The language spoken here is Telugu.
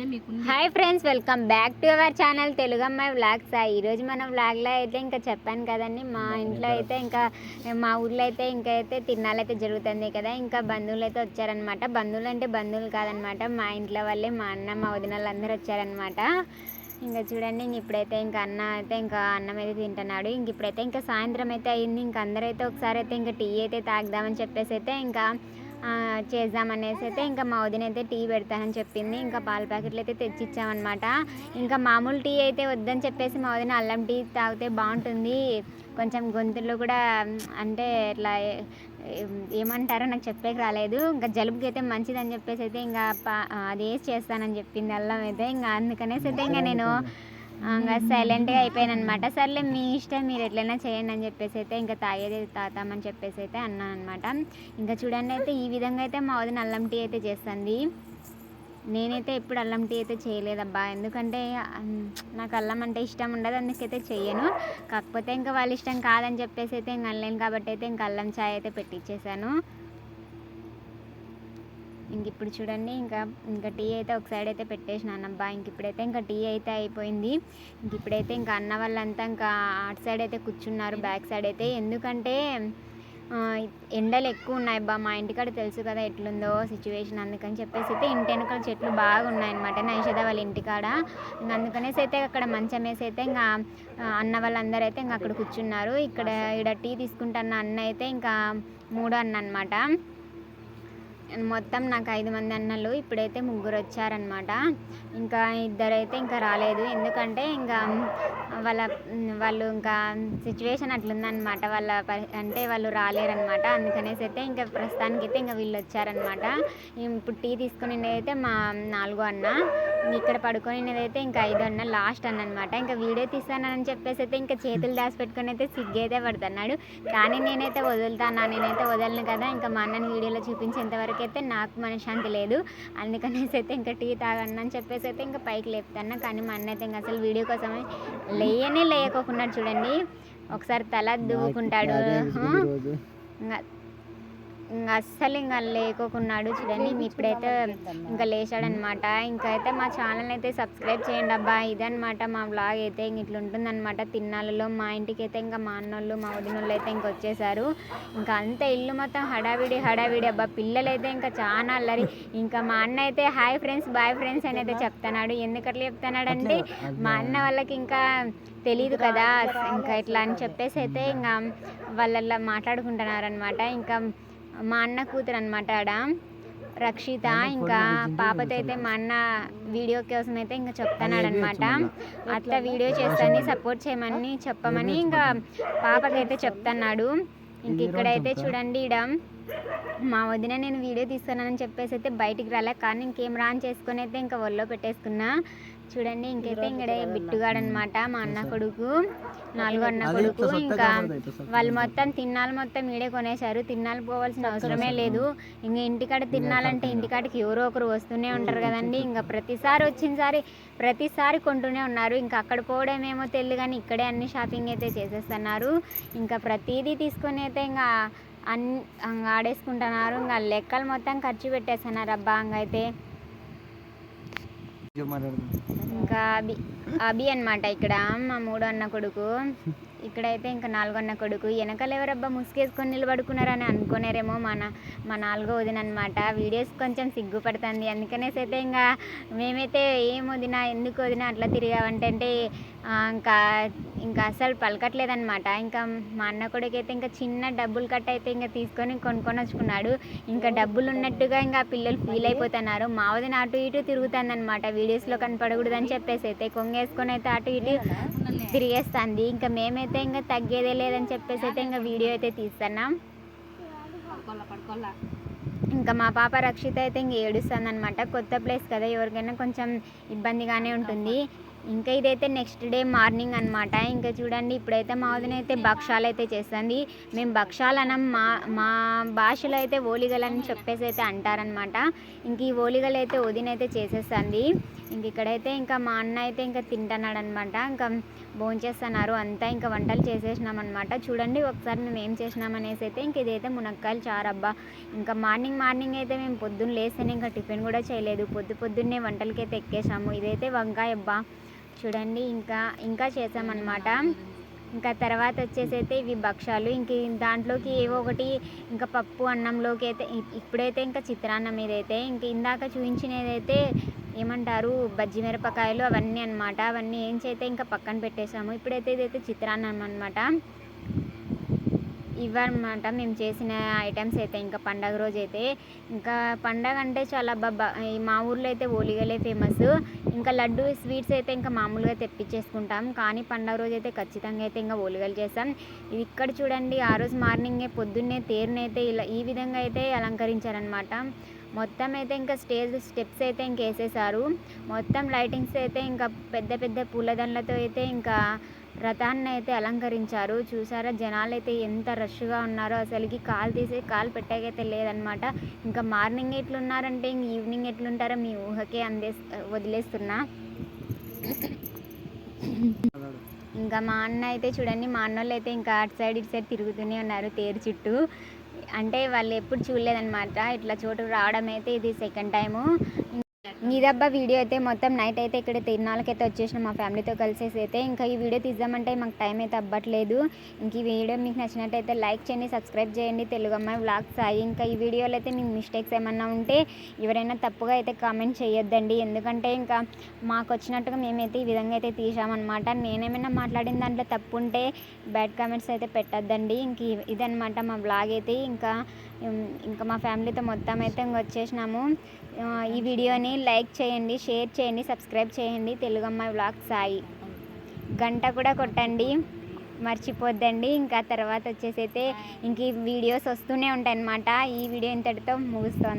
అయితే మీకు hi friends welcome back to our channel Telugu అమ్మాయి వ్లాగ్స్ ఈరోజు మన వ్లాగ్లో అయితే ఇంకా చెప్పాను కదండి మా ఇంట్లో అయితే ఇంకా మా ఊర్లో అయితే ఇంకా అయితే అయితే జరుగుతుంది కదా ఇంకా బంధువులు అయితే వచ్చారనమాట బంధువులు అంటే బంధువులు కాదనమాట మా ఇంట్లో వాళ్ళే మా అన్న మా వదినలు అందరూ వచ్చారనమాట ఇంకా చూడండి ఇంక ఇప్పుడైతే ఇంకా అన్న అయితే ఇంకా అన్నం అయితే తింటున్నాడు. ఇంక ఇప్పుడైతే ఇంకా సాయంత్రం అయితే అయింది ఇంకా అందరైతే ఒకసారి అయితే ఇంకా టీ అయితే తాగుదామని చెప్పేసి అయితే ఇంకా చేద్దామనేసి అయితే ఇంకా మా వదిన అయితే టీ పెడతానని చెప్పింది. ఇంకా పాల ప్యాకెట్లు అయితే తెచ్చిచ్చామన్నమాట. ఇంకా మామూలు టీ అయితే వద్దని చెప్పేసి మా వదిన అల్లం టీ తాగితే బాగుంటుంది. కొంచెం గొంతులో కూడా అంటే ఇట్లా ఏమంటారో నాకు చెప్పేకి రాలేదు. ఇంకా జలుబుకి అయితే మంచిదని చెప్పేసి అయితే ఇంకా పా- అది వేసి చేస్తానని చెప్పింది అల్లం అయితే. ఇంకా అందుకనేసి అయితే ఇంకా నేను ఇంకా సైలెంట్గా అయిపోయాను అనమాట సర్లే మీ ఇష్టం మీరు ఎట్లయినా చేయండి అని చెప్పేసి అయితే ఇంకా తాగేది తాతామని చెప్పేసి అయితే అన్నాను అనమాట ఇంకా చూడండి అయితే ఈ విధంగా అయితే మా వదిన అల్లం టీ అయితే చేస్తుంది. నేనైతే ఎప్పుడు అల్లం టీ అయితే చేయలేదబ్బా. ఎందుకంటే నాకు అల్లం అంటే ఇష్టం ఉండదు అందుకైతే చెయ్యను. కాకపోతే ఇంకా వాళ్ళ ఇష్టం కాదని చెప్పేసి అయితే ఇంకా అనలేను కాబట్టి అయితే ఇంకా అల్లం చాయ్ అయితే పెట్టించేసాను ఇంక ఇప్పుడు చూడండి ఇంకా ఇంకా టీ అయితే ఒక సైడ్ అయితే పెట్టేసినాను అబ్బా ఇంక ఇప్పుడైతే ఇంకా టీ అయితే అయిపోయింది. ఇంక ఇప్పుడైతే ఇంకా అన్న వాళ్ళంతా ఇంకా అటు సైడ్ అయితే కూర్చున్నారు బ్యాక్ సైడ్ అయితే. ఎందుకంటే ఎండలు ఎక్కువ ఉన్నాయి అబ్బా. మా ఇంటికాడ తెలుసు కదా ఎట్లుందో సిచ్యువేషన్ అందుకని చెప్పేసి అయితే ఇంటి వెనకాల చెట్లు బాగా ఉన్నాయన్నమాట. నైషద వాళ్ళ ఇంటికాడ. ఇంకా అందుకనేసి అయితే అక్కడ మంచం వేసి అయితే ఇంకా అన్న వాళ్ళందరూ అయితే ఇంకా అక్కడ కూర్చున్నారు. ఇక్కడ ఇక్కడ టీ తీసుకుంటున్న అన్న అయితే ఇంకా మూడో అన్న అనమాట మొత్తం నాకు ఐదు మంది అన్నలు ఇప్పుడైతే ముగ్గురు వచ్చారనమాట ఇంకా ఇద్దరైతే ఇంకా రాలేదు. ఎందుకంటే ఇంకా వాళ్ళ వాళ్ళు ఇంకా సిచ్యువేషన్ అట్లుందనమాట వాళ్ళ పరి అంటే వాళ్ళు రాలేరనమాట అందుకనేసి అయితే ఇంకా ప్రస్తుతానికి అయితే ఇంకా వీళ్ళు వచ్చారనమాట ఇప్పుడు టీ తీసుకుని అయితే మా నాలుగో అన్న. ఇక్కడ పడుకొని అయితే ఇంకా ఐదో అన్న లాస్ట్ అన్న అనమాట ఇంకా వీడియో తీస్తానని చెప్పేసి అయితే ఇంకా చేతులు దాచి పెట్టుకుని అయితే సిగ్గైతే పడుతున్నాడు. కానీ నేనైతే వదులుతాను? నేనైతే వదలను కదా. ఇంకా మా అన్నని వీడియోలో చూపించేంత వరకు అయితే నాకు మనశ్శాంతి లేదు. అందుకనేసి అయితే ఇంకా టీ తాగండి అని చెప్పేసి అయితే ఇంకా పైకి లేపుతాను కానీ మా అన్న అయితే ఇంకా అసలు వీడియో కోసమే లేయనే లేయకోకున్నాడు చూడండి. ఒకసారి తల దువ్వుకుంటాడు? ఇంకా అస్సలు ఇంకా లేకోకున్నాడు చూడండి. ఇంక ఇప్పుడైతే ఇంకా లేచాడనమాట. ఇంకా అయితే మా ఛానల్ అయితే సబ్స్క్రైబ్ చేయండి అబ్బా. ఇదనమాట మా బ్లాగ్ అయితే ఇంక ఇట్లా ఉంటుందన్నమాట తిన్నాలలో మా ఇంటికి అయితే ఇంకా మా అన్నోళ్ళు మా వదినోళ్ళు అయితే ఇంక వచ్చేసారు. ఇంకా అంత ఇల్లు మొత్తం హడావిడి హడావిడి అబ్బా. పిల్లలు అయితే ఇంకా చాలా అల్లరి. ఇంకా మా అన్న అయితే హాయ్ ఫ్రెండ్స్ బాయ్ ఫ్రెండ్స్ అని అయితే చెప్తున్నాడు. ఎందుకట్లా చెప్తున్నాడంటే మా అన్న వాళ్ళకి ఇంకా తెలియదు కదా. ఇంకా ఇట్లా అని చెప్పేసి అయితే ఇంకా వాళ్ళ మాట్లాడుకుంటున్నారు అనమాట ఇంకా మా అన్న కూతురు అనమాట ఆడ. రక్షిత ఇంకా పాపతో అయితే మా అన్న వీడియో కోసం అయితే ఇంకా చెప్తున్నాడు అనమాట అట్లా వీడియో చేస్తాను సపోర్ట్ చేయమని చెప్పమని ఇంకా పాపకైతే చెప్తున్నాడు. ఇంక ఇక్కడైతే చూడండి ఈడ మా వదిన నేను వీడియో తీస్తానని చెప్పేసి అయితే బయటికి రాలే. కానీ ఇంకేం రాన్ చేసుకొని అయితే ఇంకా ఒళ్ళో పెట్టేసుకున్నా. చూడండి ఇంకైతే ఇంకడే బిట్టుగాడు అనమాట మా అన్న కొడుకు నాలుగో అన్న కొడుకు. ఇంకా వాళ్ళు మొత్తం తిన్నాలు మొత్తం ఈడే కొనేశారు. తిన్నాలు పోవాల్సిన అవసరమే లేదు. ఇంకా ఇంటికాడ తినాలంటే ఇంటికాడికి ఎవరో ఒకరు వస్తూనే ఉంటారు కదండి. ఇంకా ప్రతిసారి వచ్చినసారి ప్రతిసారి కొంటూనే ఉన్నారు. ఇంకా అక్కడ పోవడమేమో తెలియదు కానీ ఇక్కడే అన్ని షాపింగ్ అయితే చేసేస్తున్నారు. ఇంకా ప్రతిదీ తీసుకొని అయితే ఇంకా అన్ని ఇంకా ఆడేసుకుంటున్నారు. ఇంకా లెక్కలు మొత్తం ఖర్చు పెట్టేస్తున్నారు. అబ్బా అయితే ఇంకా అభి అభి అనమాట ఇక్కడ మా మూడో అన్న కొడుకు. ఇక్కడైతే ఇంకా నాలుగొన్న కొడుకు. వెనకాల ఎవరబ్బా ముసుగేసుకొని నిలబడుకున్నారని అనుకునేరేమో మన మా నాలుగో వదినమాట వీడియోస్ కొంచెం సిగ్గుపడుతుంది. అందుకనేసి అయితే ఇంకా మేమైతే ఏం వదినా ఎందుకు వదినా అట్లా తిరిగావంటే ఇంకా ఇంకా అసలు పలకట్లేదనమాట ఇంకా మా అన్న కొడుకు అయితే ఇంకా చిన్న డబ్బులు కట్ అయితే ఇంకా తీసుకొని కొనుక్కొని వచ్చుకున్నాడు ఇంకా డబ్బులు ఉన్నట్టుగా ఇంకా పిల్లలు ఫీల్ అయిపోతున్నారు. మా వదిన అటు ఇటు తిరుగుతుంది అనమాట వీడియోస్లో కనపడకూడదని చెప్పేసి అయితే కొంగేసుకొని అయితే అటు ఇటు తిరిగేస్తుంది. ఇంకా మేమైతే ఇంకా తగ్గేదే లేదని చెప్పేసి అయితే ఇంకా వీడియో అయితే తీస్తున్నాం. ఇంకా మా పాప రక్షిత అయితే ఇంక ఏడుస్తుంది అనమాట కొత్త ప్లేస్ కదా ఎవరికైనా కొంచెం ఇబ్బందిగానే ఉంటుంది. ఇంకా ఇదైతే నెక్స్ట్ డే మార్నింగ్ అనమాట ఇంకా చూడండి ఇప్పుడైతే మా వదిన అయితే భక్షాలు అయితే చేస్తుంది. మేము భక్షాలు అనం మా మా భాషలో అయితే ఓలిగలని చెప్పేసి అయితే అంటారనమాట ఇంక ఈ ఓలిగలు అయితే వదిన అయితే చేసేస్తుంది. ఇంక ఇక్కడైతే ఇంకా మా అన్న అయితే ఇంకా తింటున్నాడు అనమాట ఇంకా భోంచేస్తున్నారు. అంతా ఇంకా వంటలు చేసేసినాం అనమాట చూడండి ఒకసారి మేము ఏం చేసినాం అనేసి అయితే ఇంక ఇదైతే మునక్కాయలు చారబ్బా ఇంకా మార్నింగ్ మార్నింగ్ అయితే మేము పొద్దున్న లేస్తేనే ఇంకా టిఫిన్ కూడా చేయలేదు. పొద్దు పొద్దున్నే వంటలకి అయితే ఎక్కేసాము ఇదైతే వంకాయ అబ్బా. చూడండి ఇంకా ఇంకా చేసామన్నమాట. ఇంకా తర్వాత వచ్చేసి అయితే ఇవి భక్షాలు ఇంక దాంట్లోకి ఏవో ఒకటి ఇంకా పప్పు అన్నంలోకి అయితే ఇప్పుడైతే ఇంకా చిత్రాన్నం ఇదైతే ఇంక ఇందాక చూపించినదైతే ఏమంటారు? బజ్జి మిరపకాయలు అవన్నీ అనమాట అవన్నీ ఏం చేస్తే ఇంకా పక్కన పెట్టేసాము ఇప్పుడైతే ఇదైతే చిత్రాన్నం అనమాట ఇవన్నమాట మేము చేసిన ఐటమ్స్ అయితే ఇంకా పండగ రోజు అయితే ఇంకా పండగ అంటే చాలా బాబా మా ఊర్లో అయితే ఓలిగలే ఫేమస్. ఇంకా లడ్డు స్వీట్స్ అయితే ఇంకా మామూలుగా తెప్పించేసుకుంటాం. కానీ పండగ రోజు అయితే ఖచ్చితంగా అయితే ఇంకా ఓలిగలు చేస్తాం. ఇది ఇక్కడ చూడండి ఆ రోజు మార్నింగే పొద్దున్నే తేరునైతే ఇలా ఈ విధంగా అయితే అలంకరించారనమాట మొత్తం అయితే ఇంకా స్టేజ్ స్టెప్స్ అయితే ఇంక వేసేసారు. మొత్తం లైటింగ్స్ అయితే ఇంకా పెద్ద పెద్ద పూలదండలతో అయితే ఇంకా రథాన్ని అయితే అలంకరించారు. చూసారా జనాలు అయితే ఎంత రష్గా ఉన్నారో అసలుకి కాలు తీసి కాలు పెట్టాకైతే లేదనమాట ఇంకా మార్నింగ్ ఎట్లున్నారంటే ఇంక ఈవినింగ్ ఎట్లుంటారో మీ ఊహకే అందే వదిలేస్తున్నా. ఇంకా మా అన్న అయితే చూడండి మా అన్నోళ్ళు అయితే ఇంకా అటు సైడ్ ఇటు సైడ్ తిరుగుతూనే ఉన్నారు తేరు చుట్టూ. అంటే వాళ్ళు ఎప్పుడు చూడలేదన్నమాట. ఇట్లా చోటు రావడం అయితే ఇది సెకండ్ టైము ఇదబ్బా వీడియో అయితే మొత్తం నైట్ అయితే ఇక్కడ తిరునాళ్ళకైతే వచ్చేసిన మా ఫ్యామిలీతో కలిసేసి అయితే. ఇంకా ఈ వీడియో తీద్దామంటే మాకు టైం అయితే అవ్వట్లేదు ఇంక ఈ వీడియో మీకు నచ్చినట్టయితే లైక్ చేయండి సబ్స్క్రైబ్ చేయండి. తెలుగు అమ్మాయి వ్లాగ్స్ అయ్యి ఇంకా ఈ వీడియోలో అయితే మీకు మిస్టేక్స్ ఏమన్నా ఉంటే ఎవరైనా తప్పుగా అయితే కామెంట్ చేయొద్దండి. ఎందుకంటే ఇంకా మాకు వచ్చినట్టుగా మేమైతే ఈ విధంగా అయితే తీసామన్నమాట నేనేమైనా మాట్లాడిన దాంట్లో తప్పు ఉంటే బ్యాడ్ కామెంట్స్ అయితే పెట్టద్దండి. ఇంక ఇదనమాట మా బ్లాగ్ అయితే. ఇంకా ఇంకా మా ఫ్యామిలీతో మొత్తం అయితే ఇంక వచ్చేసినాము. ఈ వీడియోని లైక్ చేయండి షేర్ చేయండి సబ్స్క్రైబ్ చేయండి. తెలుగు అమ్మాయి బ్లాగ్ సాయి. గంట కూడా కొట్టండి మర్చిపోద్దండి. ఇంకా తర్వాత వచ్చేసి అయితే ఇంక ఈ వీడియోస్ వస్తూనే ఉంటాయి అన్నమాట ఈ వీడియో ఇంతటితో ముగుస్తుంది.